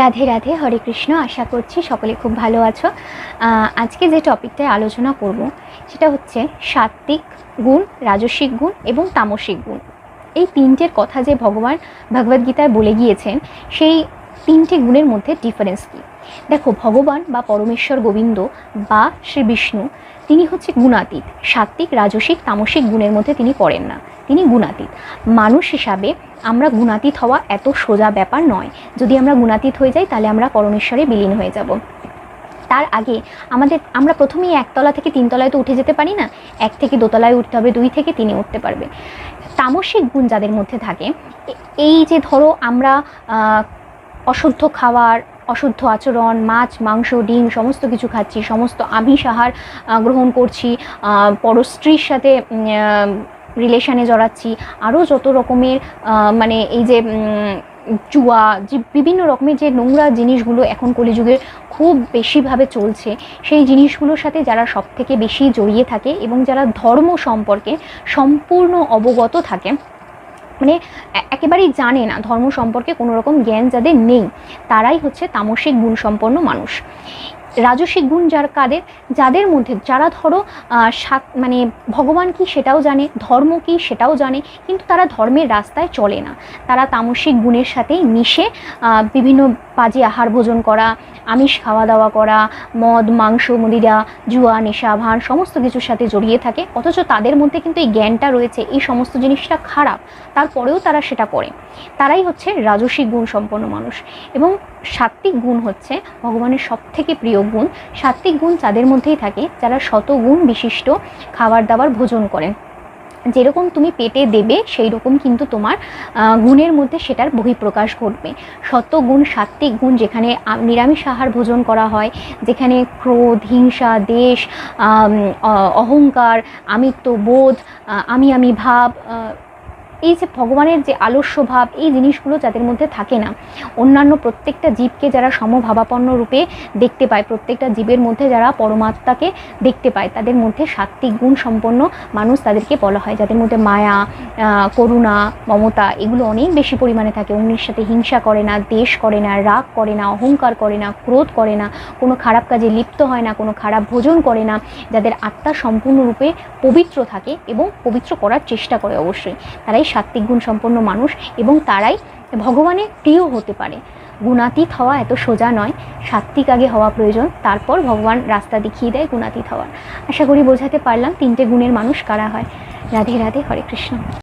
রাধে রাধে, হরে কৃষ্ণ, আশা করছি সকলে খুব ভালো আছো। আজকে যে টপিকটায় আলোচনা করব, সেটা হচ্ছে সাত্ত্বিক গুণ, রাজস্বিক গুণ এবং তামসিক গুণ। এই তিনটের কথা যে ভগবান ভগবদ্গীতায় বলে গিয়েছেন, সেই তিনটে গুণের মধ্যে ডিফারেন্স কী? দেখো, ভগবান বা পরমেশ্বর গোবিন্দ বা শ্রী বিষ্ণু, তিনি হচ্ছে গুণাতীত। সাত্ত্বিক, রাজসিক, তামসিক গুণের মধ্যে তিনি পড়েন না। তিনি গুণাতীত। মানুষ হিসাবে আমরা গুণাতীত হওয়া এত সোজা ব্যাপার নয়। যদি আমরা গুণাতীত হয়ে যাই, তাহলে আমরা পরমেশ্বরে বিলীন হয়ে যাব। তার আগে আমাদের, আমরা প্রথমেই একতলা থেকে তিনতলায় তো উঠে যেতে পারি না? এক থেকে দোতলায় উঠতে হবে, দুই থেকে তিনে উঠতে পারবে। তামসিক গুণ যাদের মধ্যে থাকে এই যে ধরো আমরা অশুদ্ধ খাবার, অশুদ্ধ আচরণ, মাছ, মাংস, ডিম, সমস্ত কিছু খাচ্ছি, সমস্ত আমিষ আহার গ্রহণ করছি পরস্ত্রীর সাথে রিলেশানে জড়াচ্ছি আরও যত রকমের মানে এই যে জুয়া, যে বিভিন্ন রকমের যে নোংরা জিনিসগুলো এখন কলিযুগের খুব বেশিভাবে চলছে, সেই জিনিসগুলোর সাথে যারা সব থেকে বেশি জড়িয়ে থাকে এবং যারা ধর্ম সম্পর্কে সম্পূর্ণ অবগত থাকে মানে একেবারেই জানে না, ধর্ম সম্পর্কে কোনো রকম জ্ঞান যাদের নেই, তারাই হচ্ছে তামসিক গুণসম্পন্ন মানুষ। রাজসিক গুণ যার কাদের, যাদের মধ্যে, যারা ধরো সাত মানে ভগবান কি সেটাও জানে, ধর্ম কি সেটাও জানে, কিন্তু তারা ধর্মের রাস্তায় চলে না। তারা তামসিক গুণের সাথেই মিশে বিভিন্ন বাজে আহার ভোজন করা, আমিষ খাওয়া দাওয়া করা, মদ, মাংস, মদিরা, জুয়া, নেশা ভান সমস্ত কিছুর সাথে জড়িয়ে থাকে। অথচ তাদের মধ্যে কিন্তু এই জ্ঞানটা রয়েছে, এই সমস্ত জিনিসটা খারাপ। তারপরেও তারা সেটা করে। তারাই হচ্ছে রাজসিক গুণ সম্পন্ন মানুষ। এবং সাত্ত্বিক গুণ হচ্ছে ভগবানের সব থেকে প্রিয় গুণ সাত্ত্বিক গুণ তাদের মধ্যেই থাকে যারা শতগুণ বিশিষ্ট খাবার দাবার ভোজন করেন। যেরকম তুমি পেটে দেবে সেই রকম কিন্তু তোমার গুণের মধ্যে সেটার বহিঃপ্রকাশ ঘটবে। শতগুণ সাত্ত্বিক গুণ যেখানে নিরামিষ আহার ভোজন করা হয়, যেখানে ক্রোধ, হিংসা, দেশ অহংকার, আমিত্ব, বোধ আমি আমি ভাব এই যে ভগবানের যে আলস্য ভাব এই জিনিসগুলো যাদের মধ্যে থাকে না, অন্যান্য প্রত্যেকটা জীবকে যারা সমভাবাপন্ন রূপে দেখতে পায়, প্রত্যেকটা জীবের মধ্যে যারা পরমাত্মাকে দেখতে পায়, তাদের মধ্যে সাত্ত্বিক গুণ সম্পন্ন মানুষ তাদেরকে বলা হয়। যাদের মধ্যে মায়া করুণা, মমতা, এগুলো অনেক বেশি পরিমাণে থাকে। অন্যের সাথে হিংসা করে না, দেশ করে না, রাগ করে না, অহংকার করে না, ক্রোধ করে না, কোনো খারাপ কাজে লিপ্ত হয় না, কোনো খারাপ ভোজন করে না, যাদের আত্মা সম্পূর্ণরূপে পবিত্র থাকে এবং পবিত্র করার চেষ্টা করে অবশ্যই। তারাই সাত্ত্বিক গুণ সম্পন্ন মানুষ এবং তারাই ভগবানের প্রিয় হতে পারে। গুণাতীত হওয়া এত সোজা নয়। সাত্ত্বিক আগে হওয়া প্রয়োজন, তারপর ভগবান রাস্তা দেখিয়ে দেয় গুণাতীত হওয়ার। আশা করি বোঝাতে পারলাম তিনটে গুণের মানুষ কারা হয়। রাধে রাধে, হরে কৃষ্ণ।